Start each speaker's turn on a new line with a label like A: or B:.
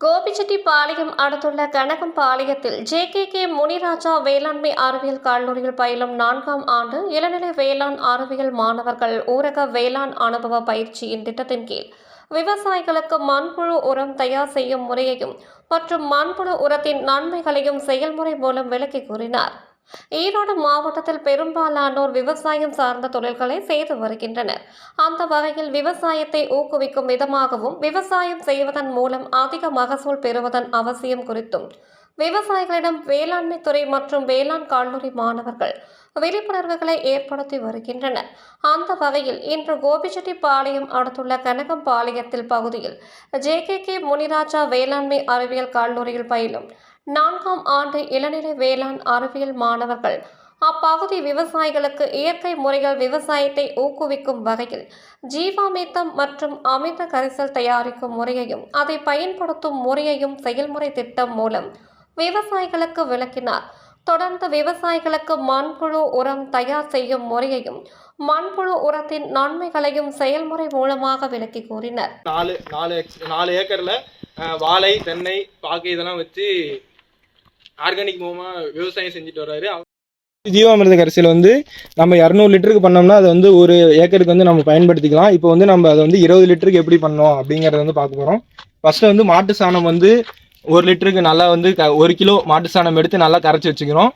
A: கோபிச்செட்டிப்பாளையம் அடுத்துள்ள கனகம்பாளையத்தில் ஜேகேகே முனிராஜா வேளாண்மை அறிவியல் கல்லூரியில் பயிலும் நான்காம் ஆண்டு இளநிலை வேளாண் அறிவியல் மாணவர்கள் ஊரக வேளாண் அனுபவ பயிற்சியின் திட்டத்தின் கீழ் விவசாயிகளுக்கு மண்புழு உரம் தயார் செய்யும் முறையையும் மற்றும் மண்புழு உரத்தின் நன்மைகளையும் செயல்முறை மூலம் விளக்கி கூறினார். ஈரோடு மாவட்டத்தில் பெரும்பாலானோர் விவசாயம் சார்ந்த தொழில்களை செய்து வருகின்றனர். அந்த வகையில் விவசாயத்தை ஊக்குவிக்கும் விதமாகவும் விவசாயம் செய்வதன் மூலம் அதிக மகசூல் பெறுவதன் அவசியம் குறித்தும் விவசாயிகளிடம் வேளாண்மை துறை மற்றும் வேளாண் கல்லூரி மாணவர்கள் விழிப்புணர்வுகளை ஏற்படுத்தி வருகின்றனர். அந்த வகையில் இன்று கோபிச்செட்டிப்பாளையம் அடுத்துள்ள கனகம்பாளையத்தில் பகுதியில் ஜேகேகே முனிராஜா வேளாண்மை அறிவியல் கல்லூரியில் பயிலும் நான்காம் ஆண்டு இளநிலை வேளாண் அறிவியல் மாணவர்கள். அப்பகுதி விவசாயிகளுக்கு இயற்கை முறைகள் விவசாயத்தை ஊக்குவிக்கும் வகையில் ஜீவாமித்தம் மற்றும் அமிர்த கரிசல் தயாரிக்கும் முறையையும் அதை பயன்படுத்தும் முறையையும் செயல்முறை திட்டம் மூலம் விவசாயிகளுக்கு விளக்கினார். தொடர்ந்து விவசாயிகளுக்கு மண்புழு உரம் தயார் செய்யும் முறையையும் மண்புழு உரத்தின் நன்மைகளையும் செயல்முறை மூலமாக விளக்கி கூறினர்.
B: நாலு நாலு நாலு ஏக்கர்ல வாழை தென்னை பாக்கு இதெல்லாம் வச்சு ஆர்கானிக் மூலமாக விவசாயம் செஞ்சுட்டு வர்றாரு. ஜீவாமிர்த கரிசியில் வந்து நம்ம இரநூறு லிட்டருக்கு பண்ணோம்னா அதை வந்து ஒரு ஏக்கருக்கு வந்து நம்ம பயன்படுத்திக்கலாம். இப்போ வந்து நம்ம அதை வந்து இருபது லிட்டருக்கு எப்படி பண்ணோம் அப்படிங்கிறத வந்து பார்க்க போகிறோம் ஃபஸ்ட்டு வந்து மாட்டு சாணம் வந்து ஒரு லிட்டருக்கு நல்லா வந்து க ஒரு கிலோ மாட்டு சாணம் எடுத்து நல்லா கரைச்சி வச்சுக்கிறோம்.